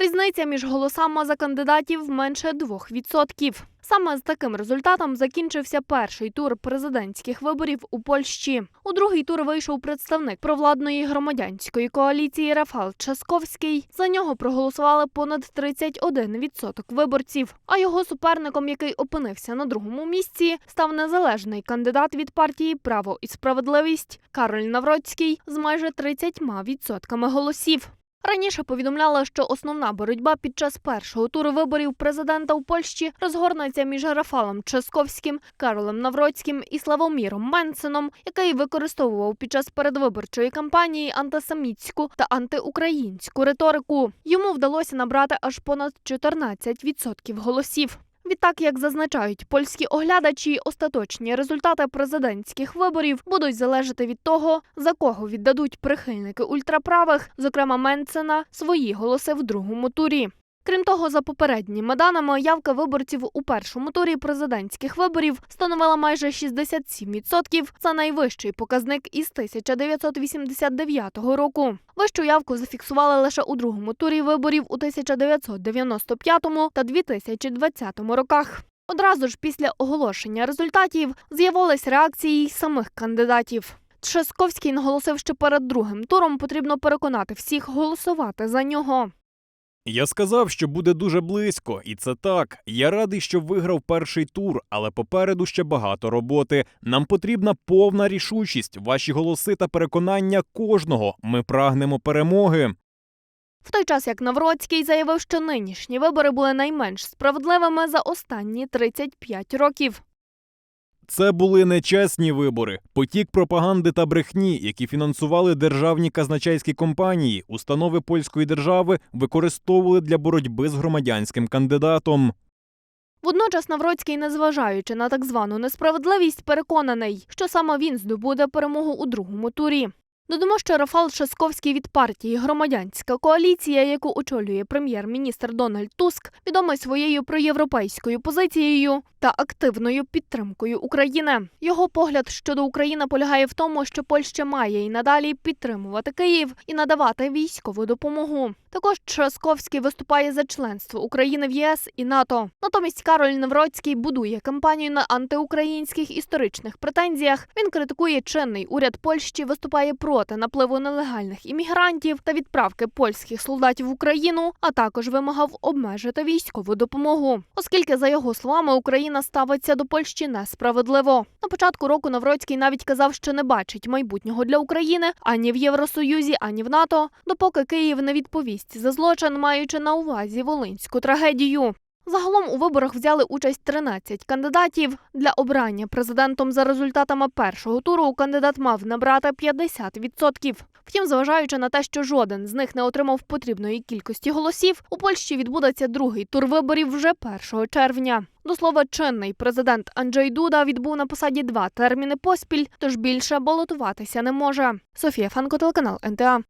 Різниця між голосами за кандидатів менше 2%. Саме з таким результатом закінчився перший тур президентських виборів у Польщі. У другий тур вийшов представник провладної громадянської коаліції Рафал Часковський. За нього проголосували понад 31% виборців. А його суперником, який опинився на другому місці, став незалежний кандидат від партії Право і справедливість Кароль Навроцький з майже 30% голосів. Раніше повідомляла, що основна боротьба під час першого туру виборів президента у Польщі розгорнеться між Рафалом Часковським, Каролем Навроцьким і Славоміром Менсеном, який використовував під час передвиборчої кампанії антисемітську та антиукраїнську риторику. Йому вдалося набрати аж понад 14% голосів. Відтак, як зазначають польські оглядачі, остаточні результати президентських виборів будуть залежати від того, за кого віддадуть прихильники ультраправих, зокрема Менцена, свої голоси в другому турі. Крім того, за попередніми даними, явка виборців у першому турі президентських виборів становила майже 67%. Це найвищий показник із 1989 року. Вищу явку зафіксували лише у другому турі виборів у 1995 та 2020 роках. Одразу ж після оголошення результатів з'явились реакції й самих кандидатів. Тшесковський наголосив, що перед другим туром потрібно переконати всіх голосувати за нього. Я сказав, що буде дуже близько, і це так. Я радий, що виграв перший тур, але попереду ще багато роботи. Нам потрібна повна рішучість, ваші голоси та переконання кожного. Ми прагнемо перемоги. В той час як Навроцький заявив, що нинішні вибори були найменш справедливими за останні 35 років. Це були нечесні вибори, потік пропаганди та брехні, які фінансували державні казначейські компанії, установи польської держави використовували для боротьби з громадянським кандидатом. Водночас Навроцький, незважаючи на так звану несправедливість, переконаний, що саме він здобуде перемогу у другому турі. Додамо, що Рафал Шасковський від партії Громадянська коаліція, яку очолює прем'єр-міністр Дональд Туск, відомий своєю проєвропейською позицією та активною підтримкою України. Його погляд щодо України полягає в тому, що Польща має і надалі підтримувати Київ і надавати військову допомогу. Також Часковський виступає за членство України в ЄС і НАТО. Натомість Кароль Невроцький будує кампанію на антиукраїнських історичних претензіях. Він критикує чинний уряд Польщі, виступає проти напливу нелегальних іммігрантів та відправки польських солдатів в Україну, а також вимагав обмежити військову допомогу, оскільки, за його словами, Україна ставиться до Польщі несправедливо. На початку року Навроцький навіть казав, що не бачить майбутнього для України ані в Євросоюзі, ані в НАТО, допоки Київ не відповість за злочин, маючи на увазі волинську трагедію. Загалом у виборах взяли участь 13 кандидатів. Для обрання президентом за результатами першого туру кандидат мав набрати 50%. Втім, зважаючи на те, що жоден з них не отримав потрібної кількості голосів, у Польщі відбудеться другий тур виборів вже 1 червня. До слова, чинний президент Анджей Дуда відбув на посаді два терміни поспіль, тож більше балотуватися не може. Софія Фанко, телеканал НТА.